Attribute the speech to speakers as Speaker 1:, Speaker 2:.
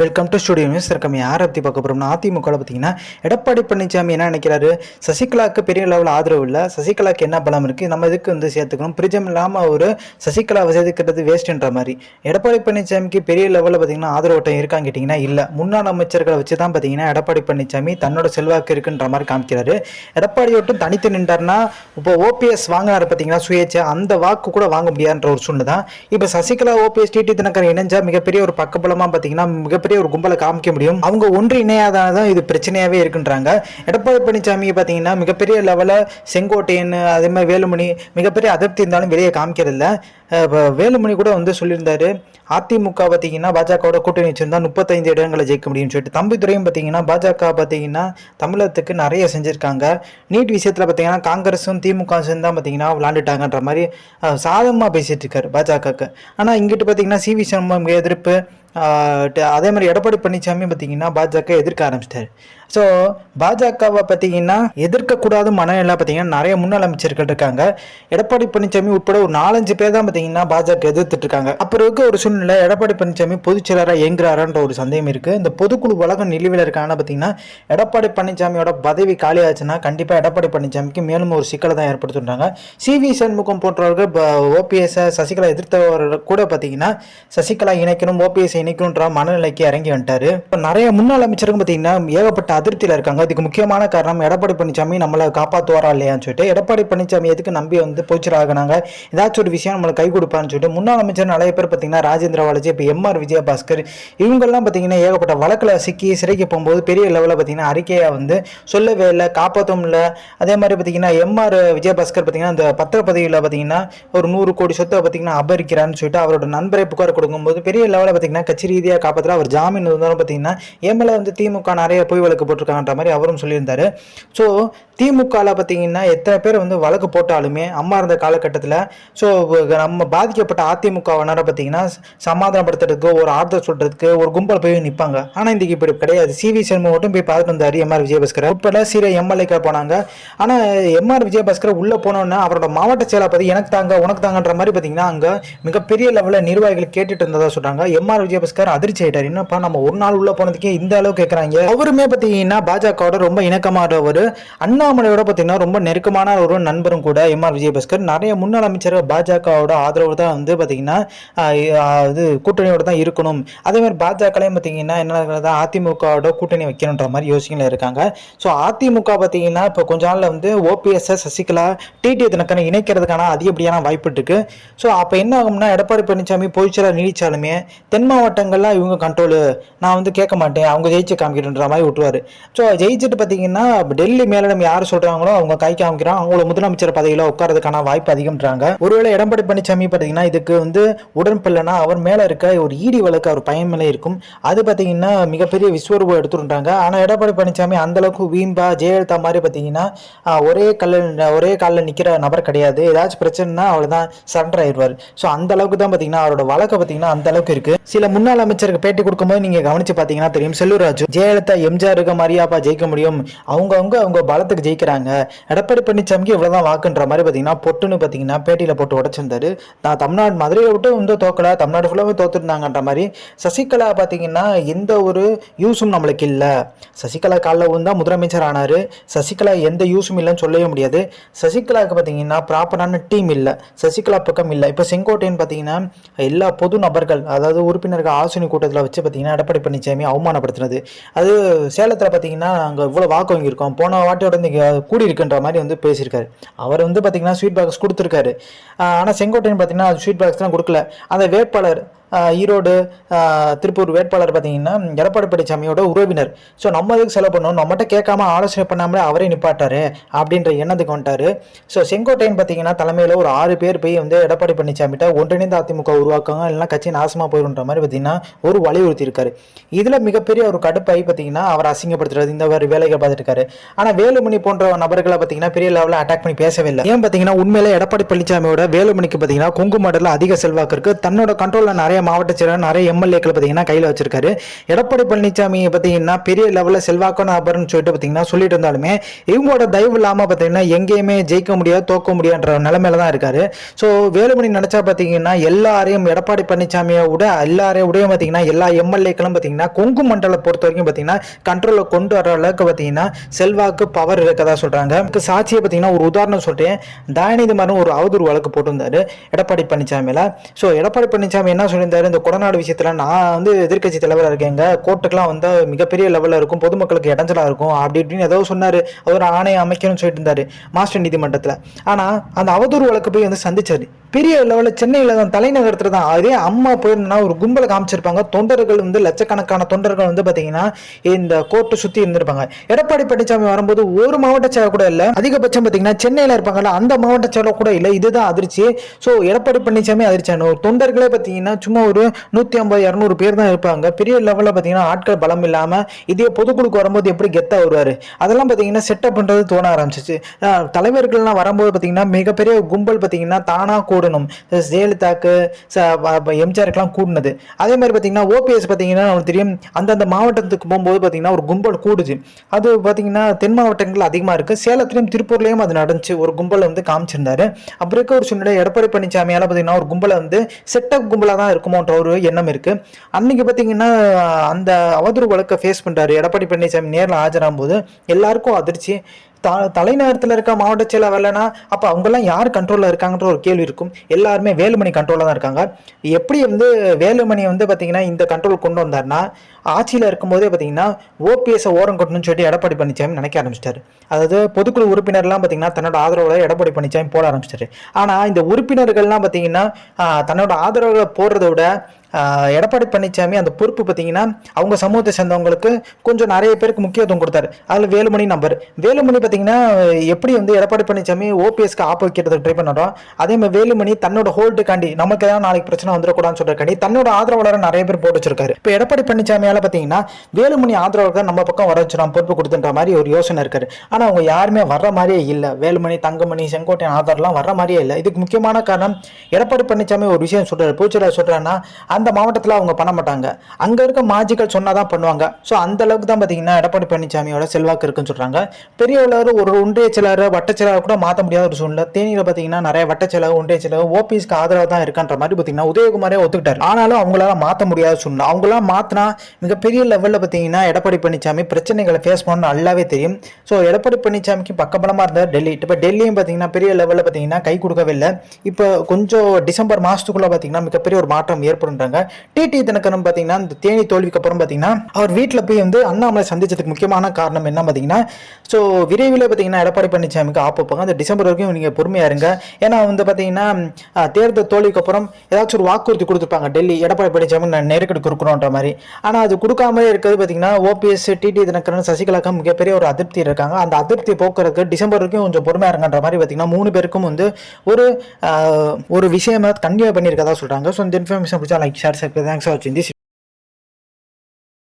Speaker 1: Welcome to studio news இருக்கம் யாரை பற்றி பார்க்க போகிறோம்னா அதிமுகவில் பார்த்தீங்கன்னா எடப்பாடி பழனிசாமி என்ன நினைக்கிறாரு? சசிகலாவுக்கு பெரிய லெவலில் ஆதரவு இல்லை. சசிகலாவுக்கு என்ன பலம் இருக்குது நம்ம இதுக்கு வந்து சேர்த்துக்கணும்? பிரிஜம் இல்லாமல் ஒரு சசிகலாவை சேர்த்துக்கிறது வேஸ்ட்டுன்ற மாதிரி. எடப்பாடி பழனிசாமிக்கு பெரிய லெவலில் பார்த்தீங்கன்னா ஆதரவு ஓட்டம் இருக்கான்னு கேட்டிங்கன்னா இல்லை. முன்னாள் அமைச்சர்களை வச்சு தான் பார்த்தீங்கன்னா எடப்பாடி பழனிசாமி தன்னோட செல்வாக்கு இருக்குன்ற மாதிரி காமிக்கிறாரு. எடப்பாடி ஓட்டம் தனித்து நின்றார்னா இப்போ ஓபிஎஸ் வாங்கினார் பார்த்தீங்கன்னா சுயேட்சை அந்த வாக்கு கூட வாங்க முடியாதுன்ற ஒரு சூழ்நிலை தான். இப்போ சசிகலா ஓபிஎஸ் டிடி தினகரன் இணைஞ்சால் மிகப்பெரிய ஒரு பக்கபலமாக பார்த்தீங்கன்னா மிக மிகப்பெரிய ஒரு கும்பலை காமிக்க முடியும். அவங்க ஒன்று இணையாதான் தான் இது பிரச்சனையாகவே இருக்குன்றாங்க. எடப்பாடி பழனிசாமியை பார்த்தீங்கன்னா மிகப்பெரிய லெவலில் செங்கோட்டையன் அதே மாதிரி வேலுமணி மிகப்பெரிய அதிருப்தி இருந்தாலும் வெளியே காமிக்கிறதில்ல. வேலுமணி கூட வந்து சொல்லியிருந்தாரு அதிமுக பார்த்தீங்கன்னா பாஜகவோட கூட்டணி வச்சிருந்தா முப்பத்தைந்து இடங்களை ஜெயிக்க முடியும்னு சொல்லிட்டு. தம்பிதுரையும் பார்த்தீங்கன்னா பாஜக பார்த்தீங்கன்னா தமிழகத்துக்கு நிறைய செஞ்சுருக்காங்க. நீட் விஷயத்தில் பார்த்தீங்கன்னா காங்கிரஸும் திமுக சேர்ந்து தான் பார்த்தீங்கன்னா விளாண்டுட்டாங்கன்ற மாதிரி சாதகமாக பேசிகிட்டு இருக்காரு பாஜகவுக்கு. ஆனால் இங்கிட்டு பார்த்தீங்கன்னா சி வி சண்முகம் எதிர்ப்பு அதே மாதிரி எடப்பாடி பழனிசாமி பார்த்தீங்கன்னா பாஜக எதிர்க்க ஆரம்பிச்சிட்டாரு. ஸோ பாஜகவை பார்த்தீங்கன்னா எதிர்க்கக்கூடாத மனநிலை பார்த்தீங்கன்னா நிறைய முன்னாள் அமைச்சர்கள் இருக்காங்க. எடப்பாடி பழனிசாமி உட்பட ஒரு நாலஞ்சு பேர் தான் பார்த்தீங்கன்னா பாஜக எதிர்த்துட்டு இருக்காங்க. அப்புறம் இருக்க ஒரு சூழ்நிலை எடப்பாடி பழனிசாமி பொதுச்செயலராக இயங்குறாரான்ற ஒரு சந்தேகம் இருக்குது இந்த பொதுக்குழு உலகம் நிலுவையில் இருக்காங்கன்னா பார்த்தீங்கன்னா எடப்பாடி பழனிசாமியோட பதவி காலியாச்சுன்னா கண்டிப்பாக எடப்பாடி பழனிசாமிக்கு மேலும் ஒரு சிக்கலை தான் ஏற்படுத்துறாங்க சி வி சண்முகம் போன்றவர்கள் ஓபிஎஸ்ஸை சசிகலா எதிர்த்தவர்கள் கூட பார்த்தீங்கன்னா சசிகலா இணைக்கணும் ஓபிஎஸ் இணைக்கணுன்ற மனநிலைக்கு இறங்கி வந்துட்டார். இப்போ நிறைய முன்னாள் அமைச்சருக்கும் பார்த்தீங்கன்னா ஏகப்பட்ட அதிருப்தியில் இருக்காங்க. இதுக்கு முக்கியமான காரணம் எடப்பாடி பழனிசாமி நம்மளை காப்பாற்றுவாரா இல்லையான்னு சொல்லிட்டு எடப்பாடி பழனிசாமி எதுக்கு நம்பி வந்து போச்சராகினாங்க? ஏதாச்சும் ஒரு விஷயம் நம்மளை கை கொடுப்பான்னு சொல்லிட்டு முன்னாள் அமைச்சர் நிறைய பேர் பார்த்தீங்கன்னா ராஜேந்திர வாலஜி இப்போ எம்ஆர் விஜயபாஸ்கர் இவங்கெல்லாம் பார்த்தீங்கன்னா ஏகப்பட்ட வழக்கில் சிக்கி சிறைக்கு போகும்போது பெரிய லெவலில் பார்த்தீங்கன்னா அறிக்கையாக வந்து சொல்லவே இல்லை காப்பாற்றவும் இல்லை. அதே மாதிரி பார்த்தீங்கன்னா எம்ஆர் விஜயபாஸ்கர் பார்த்தீங்கன்னா அந்த பத்திரப்பதிவில் பார்த்தீங்கன்னா ஒரு நூறு கோடி சொத்தை பார்த்தீங்கன்னா அபரிக்கிறான்னு சொல்லிட்டு அவரோட நண்பரை புகார் கொடுக்கும்போது பெரிய லெவலில் பார்த்தீங்கன்னா கட்சி ரீதியாக காப்பாற்றுற அவர் ஜாமீன் இருந்தாலும் பார்த்தீங்கன்னா எம்எல்ஏ வந்து திமுக நிறைய போய் வழக்கு போட்டிருக்காங்கன்ற மாதிரி அவரும் சொல்லியிருந்தாரு. ஸோ திமுகவில் பார்த்தீங்கன்னா எத்தனை பேர் வந்து வழக்கு போட்டாலுமே அம்மா இருந்த காலகட்டத்தில் ஸோ நம்ம பாதிக்கப்பட்ட அதிமுகவினரை பார்த்தீங்கன்னா சமாதானப்படுத்துறதுக்கு ஒரு ஆறுதல் சொல்கிறதுக்கு ஒரு கும்பல் போய் நிற்பாங்க ஆனால் இன்றைக்கி இப்படி கிடையாது. சி வி சண்முகம் மட்டும் போய் பார்த்துட்டு வந்தார் எம்ஆர் விஜயபாஸ்கர். உட்பட சில எம்எல்ஏக்கள் போனாங்க. ஆனால் எம்ஆர் விஜயபாஸ்கர் உள்ளே போனோன்னே அவரோட மாவட்ட செயலாளர் எனக்கு தாங்க உனக்கு தாங்கன்ற மாதிரி பார்த்தீங்கன்னா அங்கே மிகப்பெரிய லெவலில் நிர்வாகிகள் கேட்டுட்டு இருந்ததாக சொல்கிறாங்க எம்ஆர் விஜயபாஸ்கர் அதிர்ச்சி ஆயிட்டார். என்னப்பா நம்ம ஒரு நாள் உள்ளே போனதுக்கே இந்த அளவு கேட்குறாங்க அவருமே பார்த்தீங்கன்னா பாஜகவோட ரொம்ப இணக்கமான ஒரு அண்ணாமலையோட பார்த்தீங்கன்னா ரொம்ப நெருக்கமான ஒரு நண்பரும் கூட எம்ஆர் விஜயபாஸ்கர். நிறைய முன்னாள் அமைச்சர் பாஜகவோட ஆதரவு தான் வந்து பார்த்தீங்கன்னா இது கூட்டணியோட தான் இருக்கணும். அதே மாதிரி பாஜகலையும் பார்த்தீங்கன்னா என்ன அதிமுகவோட கூட்டணி வைக்கணுன்ற மாதிரி யோசனையில் இருக்காங்க. ஸோ அதிமுக பார்த்தீங்கன்னா இப்போ கொஞ்ச நாளில் வந்து ஓபிஎஸ்எஸ் சசிகலா டிடி தினக்கரன் இணைக்கிறதுக்கான அதிகப்படியான வாய்ப்பு இருக்கு ஸோ அப்போ என்ன ஆகும்னா எடப்பாடி பழனிசாமி பொதுச்செயலாளர் நீடிச்சாலுமே தென் மாவட்டங்கள்லாம் இவங்க கண்ட்ரோலு நான் வந்து கேட்க மாட்டேன். அவங்க ஜெயிச்சு காமிக்கிட்டுன்ற மாதிரி விட்டுருவாரு. ஸோ ஜெயிச்சுட்டு பார்த்தீங்கன்னா டெல்லி மேலிடம் யார் சொல்கிறாங்களோ அவங்க கை காமிக்கிறாங்க. அவங்கள முதலமைச்சர் பதவியில் உட்காரதுக்கான வாய்ப்பு அதிகம்ன்றாங்க. ஒருவேளை எடப்பாடி பழனிசாமி பார்த்தீங்கன்னா இதுக்கு வந்து உடன்பில்லைனா அவர் மேலே இருக்க ஒரு ஈடி வழக்கு அவர் பையன் மேலே இருக்கும். அது பார்த்தீங்கன்னா மிகப்பெரிய விஸ்வரூபம் எடுத்துருன்றாங்க. ஆனால் எடப்பாடி பழனிசாமி அந்த அளவுக்கு வீம்பா ஜெயலலிதா மாதிரி பார்த்தீங்கன்னா ஒரே கல்ல ஒரே காலில் நிற்கிற நபர் கிடையாது. ஏதாச்சும் பிரச்சனைனா அவ்வளோதான் சரண்டர் ஆயிடுவார். ஸோ அந்த அளவுக்கு தான் பார்த்தீங்கன்னா அவரோட வழக்கு பார்த்தீங்கன்னா அந்த அளவுக்கு இருக்கு. சில முன்னாள் அமைச்சருக்கு பேட்டி கொடுக்கும்போது நீங்கள் கவனிச்சு பார்த்தீங்கன்னா தெரியும். செல்லூராஜு ஜெயலலிதா எம்ஜிஆருக்கு இருக்க மாதிரியாப்பா ஜெயிக்க முடியும். அவங்கவுங்க அவங்க பலத்துக்கு ஜெயிக்கிறாங்க. எடப்பாடி பழனிசாமிக்கு இவ்வளோதான் வாக்குன்ற மாதிரி பார்த்தீங்கன்னா பொட்டுன்னு பார்த்தீங்கன்னா பேட்டியில் போட்டு உடச்சிருந்தாரு. நான் தமிழ்நாடு மதுரையை விட்டு வந்து தோக்கலை தமிழ்நாடு ஃபுல்லாகவே தோத்துருந்தாங்கன்ற மாதிரி சசிகலா பார்த்தீங்கன்னா எந்த ஒரு யூஸும் நம்மளுக்கு இல்லை. சசிகலா காலில் விழுந்தா முதலமைச்சர் ஆனார். சசிகலா எந்த யூஸும் இல்லைன்னு சொல்லவே முடியாது. சசிகலாவுக்கு பார்த்தீங்கன்னா ப்ராப்பரான டீம் இல்லை. சசிகலா பக்கம் இல்லை. இப்போ செங்கோட்டையன் பார்த்தீங்கன்னா எல்லா பொது நபர்கள் அதாவது உறுப்பினர்கள் ஆலோசனை கூட்டத்தில் வச்சு பார்த்தீங்கன்னா எடப்பாடி பழனிசாமி அவமானப்படுத்தினது. அது சேலத்தில் பார்த்தீங்கன்னா அங்கே இவ்வளோ வாக்கு வாங்கியிருக்கோம். போன வாட்டியோட இங்கே கூடி இருக்குன்ற மாதிரி வந்து பேசியிருக்காரு. அவர் வந்து பார்த்தீங்கன்னா ஸ்வீட் பாக்ஸ் கொடுத்துருக்காரு. ஆனால் செங்கோட்டையன் பார்த்தீங்கன்னா ஸ்வீட் பாக்ஸ்லாம் கொடுக்கல. அந்த வேட்பாளர் ஈரோடு திருப்பூர் வேட்பாளர் பார்த்தீங்கன்னா எடப்பாடி பழனிசாமியோட உறவினர். ஸோ நம்ம எதுக்கு செலவு பண்ணணும்? நம்மகிட்ட கேட்காம ஆலோசனை பண்ணாமலே அவரே நிப்பாட்டாரு அப்படின்ற எண்ணத்துக்கு வந்துட்டாரு. ஸோ செங்கோட்டையன் பார்த்தீங்கன்னா தலைமையில் ஒரு ஆறு பேர் போய் வந்து எடப்பாடி பழனிசாமிகிட்ட ஒன்றிணைந்த அதிமுக உருவாக்குங்க இல்லைன்னா கட்சி நாசமாக போயிருன்ற மாதிரி பார்த்தீங்கன்னா ஒரு வலியுறுத்தி இருக்காரு இதில் மிகப்பெரிய ஒரு கடுப்பாய் பார்த்தீங்கன்னா அவர் அசிங்கப்படுத்துறது இந்த மாதிரி வேலைகள் பார்த்துட்டு இருக்காரு. ஆனால் வேலுமணி போன்ற நபர்களை பார்த்தீங்கன்னா பெரிய லெவலில் அட்டாக் பண்ணி பேசவே இல்லை. ஏன் பார்த்தீங்கன்னா உண்மையிலே எடப்பாடி பழனிசாமியோட வேலுமணிக்கு பார்த்தீங்கன்னா கொங்கு மாடலில் அதிக செல்வாக்கு இருக்குது தன்னோட கண்ட்ரோலில் நிறைய மாவட்ட செயலர் நிறைய எம்எல்ஏக்கள் பார்த்தீங்கன்னா கையில் வச்சிருக்காரு. எடப்பாடி பழனிசாமியை பார்த்தீங்கன்னா பெரிய லெவலில் செல்வாக்கான நபர்னு சொல்லிட்டு பார்த்தீங்கன்னா சொல்லிட்டு இருந்தாலுமே இவங்களோட தயவு இல்லாமல் பார்த்தீங்கன்னா எங்கேயுமே ஜெயிக்க முடியாது தோக்க முடியாதுன்ற நிலைமையில தான் இருக்காரு. ஸோ வேலுமணி நினைச்சா பார்த்தீங்கன்னா எல்லாரையும் எடப்பாடி பழனிசாமியை விட எல்லாரையும் விட பார்த்தீங்கன்னா எல்லா எம்எல்ஏக்களும் பார்த்தீங்கன்னா கொங்கு மண்டலை பொறுத்த வரைக்கும் பார்த்தீங்கன்னா கண்ட்ரோலில் கொண்டு வர அளவுக்கு பார்த்தீங்கன்னா செல்வாக்கு பவர் இருக்கதா சொல்கிறாங்க சாட்சியை பார்த்தீங்கன்னா ஒரு உதாரணம் சொல்லிட்டேன் தயாநிதி மாறன் ஒரு அவதூறு வழக்கு போட்டிருந்தாரு எடப்பாடி பழனிசாமியில். ஸோ எடப்பாடி பழனிசாமி என்ன சொல்லியிருந்தாரு? இந்த கொடநாடு விஷயத்தில் நான் வந்து எதிர்க்கட்சி தலைவராக இருக்கேங்க. கோர்ட்டுக்கெலாம் வந்து மிகப்பெரிய லெவலில் இருக்கும். பொதுமக்களுக்கு இடைஞ்சலாக இருக்கும். அப்படி இப்படின்னு ஏதோ சொன்னார். அவர் ஆணையை அமைக்கணும்னு சொல்லிட்டு இருந்தார். மாஸ்டர் நீதிமன்றத்தில். ஆனால் அந்த அவதூறு வழக்கு போய் வந்து சந்திச்சாரு. பெரிய லெவலில் சென்னையில் தான் தலைநகரத்தில் தான் அதே அம்மா போயிருந்தனா ஒரு கும்பலை காமிச்சிருப்பாங்க. தொண்டர்கள் வந்து லட்சக்கணக்கான தொண்டர்கள் வந்து பார்த்தீங்கன்னா இந்த கோர்ட்டை சுற்றி இருந்திருப்பாங்க. எடப்பாடி பழனிசாமி வரும்போது ஒரு மாவட்ட செயலர் கூட இல்லை. அதிகபட்சம் பார்த்தீங்கன்னா சென்னையில் இருப்பாங்கல்ல அந்த மாவட்ட செயலர் கூட இல்லை. இதுதான் அதிர்ச்சி ஸோ எடப்பாடி பழனிசாமி அதிர்ச்சியான ஒரு தொண்டர்களே பார்த்தீங்கன்னா சும்மா ஒரு நூற்றி ஐம்பது இரநூறு பேர் தான் இருப்பாங்க. பெரிய லெவலில் பார்த்தீங்கன்னா ஆட்கள் பலம் இல்லாமல் இதே பொதுக்குழுக்கு வரும்போது எப்படி கெத்தாக வருவார்? அதெல்லாம் பார்த்தீங்கன்னா செட்டப் பண்ணுறது தோண ஆரம்பிச்சிச்சு. தலைவர்கள்லாம் வரும்போது பார்த்தீங்கன்னா மிகப்பெரிய கும்பல் பார்த்தீங்கன்னா தானாக கூடணும். ஜெயலலிதாக்கு ச- எம்ஜிஆருக்குலாம் கூடினது. அதே மாதிரி பார்த்தீங்கன்னா ஓபிஎஸ் பார்த்தீங்கன்னா நமக்கு தெரியும் அந்தந்த மாவட்டத்துக்கு போகும்போது பார்த்தீங்கன்னா ஒரு கும்பல் கூடுச்சு அது பார்த்தீங்கன்னா தென் மாவட்டங்கள் அதிகமாக இருக்குது சேலத்துலேயும் திருப்பூர்லேயும் அது நடந்துச்சு. ஒரு கும்பலை வந்து காமிச்சிருந்தாரு. அப்படி இருக்க ஒரு சூழ்நிலை எடப்பாடி பழனிசாமியால் பார்த்தீங்கன்னா ஒரு கும்பலை வந்து செட்டப் கும்பலாக தான் இருக்கும். இருக்குமோன்ற ஒரு எண்ணம் இருக்குது அன்னைக்கு பார்த்தீங்கன்னா அந்த அவதூறு வழக்கை ஃபேஸ் பண்ணுறாரு எடப்பாடி பழனிசாமி நேரில் ஆஜராகும் போது எல்லாருக்கும் அதிர்ச்சி. த தலைநகரத்தில் இருக்க மாவட்ட செயலர் வரலனா அப்போ அவங்கெல்லாம் யார் கண்ட்ரோலில் இருக்காங்கன்ற ஒரு கேள்வி இருக்கும். எல்லாருமே வேலுமணி கண்ட்ரோலில் தான் இருக்காங்க. எப்படி வந்து வேலுமணி வந்து பார்த்தீங்கன்னா இந்த கண்ட்ரோல் கொண்டு வந்தார்னா ஆட்சியில் இருக்கும்போதே பார்த்தீங்கன்னா ஓபிஎஸ் ஓரம் கொட்டணும்னு சொல்லிட்டு எடப்பாடி பழனிசாமி நினைக்க ஆரம்பிச்சிட்டாரு. அதாவது பொதுக்குழு உறுப்பினர்லாம் பார்த்தீங்கன்னா தன்னோட ஆதரவோட எடப்பாடி பழனிசாமி போட ஆரம்பிச்சிட்டாரு. ஆனால் இந்த உறுப்பினர்கள்லாம் பார்த்தீங்கன்னா தன்னோட ஆதரவுகளை போடுறத விட எடப்பாடி பழனிசாமி அந்த பொறுப்பு பார்த்தீங்கன்னா அவங்க சமூகத்தை சேர்ந்தவங்களுக்கு கொஞ்சம் நிறைய பேருக்கு முக்கியத்துவம் கொடுத்தாரு. அதில் வேலுமணி நம்பர். வேலுமணி பார்த்தீங்கன்னா எப்படி வந்து எடப்பாடி பழனிசாமி ஓபிஎஸ்க்கு ஆப்ப வைக்கிறதுக்கு ட்ரை பண்ணுறோம் அதே மாதிரி வேலுமணி தன்னோட ஹோல்டுக்காண்டி நமக்கு ஏதாவது நாளைக்கு பிரச்சனை வந்துடக்கூடாதுன்னு சொல்றதுக்காண்டி தன்னோட ஆதரவாளரை நிறைய பேர் போட்டு வச்சிருக்காரு. இப்போ எடப்பாடி பழனிசாமியால் பார்த்தீங்கன்னா வேலுமணி ஆதரவாளர்கள் நம்ம பக்கம் வர வச்சிடும் பொறுப்பு கொடுத்துன்ற மாதிரி ஒரு யோசனை இருக்காரு. ஆனால் அவங்க யாருமே வர்ற மாதிரியே இல்லை. வேலுமணி தங்கமணி செங்கோட்டையன் ஆதரலாம் வர்ற மாதிரியே இல்லை. இதுக்கு முக்கியமான காரணம் எடப்பாடி பழனிசாமி ஒரு விஷயம் சொல்கிறார் பூச்சரா சொல்கிறாருன்னா அந்த மாவட்டத்தில் அவங்க பண்ண மாட்டாங்க. அங்கே இருக்க மாஜிக்கள் சொன்னாதான் பண்ணுவாங்க. ஸோ அந்த அளவுக்கு தான் பார்த்தீங்கன்னா எடப்பாடி பழனிசாமியோட செல்வாக்கு இருக்குன்னு சொல்றாங்க. பெரியவளர் ஒரு ஒன்றிய செயலர் வட்ட கூட மாற்ற முடியாத ஒரு சூழ்நிலை. தேனியில் பார்த்தீங்கன்னா நிறைய வட்ட ஒன்றிய செலவு ஓபிஎஸ்க்கு ஆதரவாக தான் இருக்கான்ற மாதிரி பார்த்தீங்கன்னா உதயகுமாரே ஒத்துக்கிட்டார். ஆனாலும் அவங்களால மாற்ற முடியாத சூழ்நிலை. அவங்களாம் மாற்றினா மிகப்பெரிய லெவலில் பார்த்தீங்கன்னா எடப்பாடி பழனிசாமி பிரச்சனைகளை ஃபேஸ் பண்ணணும் நல்லாவே தெரியும். ஸோ எடப்பாடி பழனிசாமிக்கு பக்கபலமாக இருந்தார் டெல்லி. இப்போ டெல்லியும் பார்த்தீங்கன்னா பெரிய லெவலில் பார்த்தீங்கன்னா கை கொடுக்கவே இல்லை. இப்போ கொஞ்சம் டிசம்பர் மாதத்துக்குள்ளே பார்த்தீங்கன்னா மிகப்பெரிய ஒரு மாற்றம் ஏற்படுன்றாங்க டிடி தினகரன் பார்த்தீங்கன்னா இந்த தேனி தோல்விக்கு அப்புறம் பார்த்தீங்கன்னா அவர் வீட்டில் போய் வந்து அண்ணாமலை சந்திச்சதுக்கு முக்கியமான காரணம் என்ன பார்த்தீங்கன்னா ஸோ விரைவில் பார்த்தீங்கன்னா எடப்பாடி பழனிசாமிக்கு ஆப்போப்பாங்க அந்த டிசம்பர் வரைக்கும் நீங்கள் பொறுமையாக இருங்க. ஏன்னா வந்து பார்த்தீங்கன்னா தேர்தல் தோல்விக்கு அப்புறம் ஏதாச்சும் ஒரு வாக்குறுதி கொடுத்துருப்பாங்க. டெல்லி எடப்பாடி பழனிசாமி நான் நெருக்கடி கொடுக்கணுன்ற மாதிரி. ஆனால் அது கொடுக்காமலே இருக்கிறது பார்த்தீங்கன்னா ஓபிஎஸ் டிடி தினகரன் சசிகலாக்கு மிகப்பெரிய ஒரு அதிருப்தி இருக்காங்க. அந்த அதிருப்தி போக்குறதுக்கு டிசம்பர் வரைக்கும் கொஞ்சம் பொறுமையாக இருங்கன்ற மாதிரி பார்த்தீங்கன்னா மூணு பேருக்கும் வந்து ஒரு ஒரு விஷயமா கன்வே பண்ணியிருக்கதா சொல்கிறாங்க ஸோ இந்த இன்ஃபர்மேஷன் பிடிச்சா லைக் షార్ట్స్ అయిపోయి థ్యాంక్స్ వచ్చింది.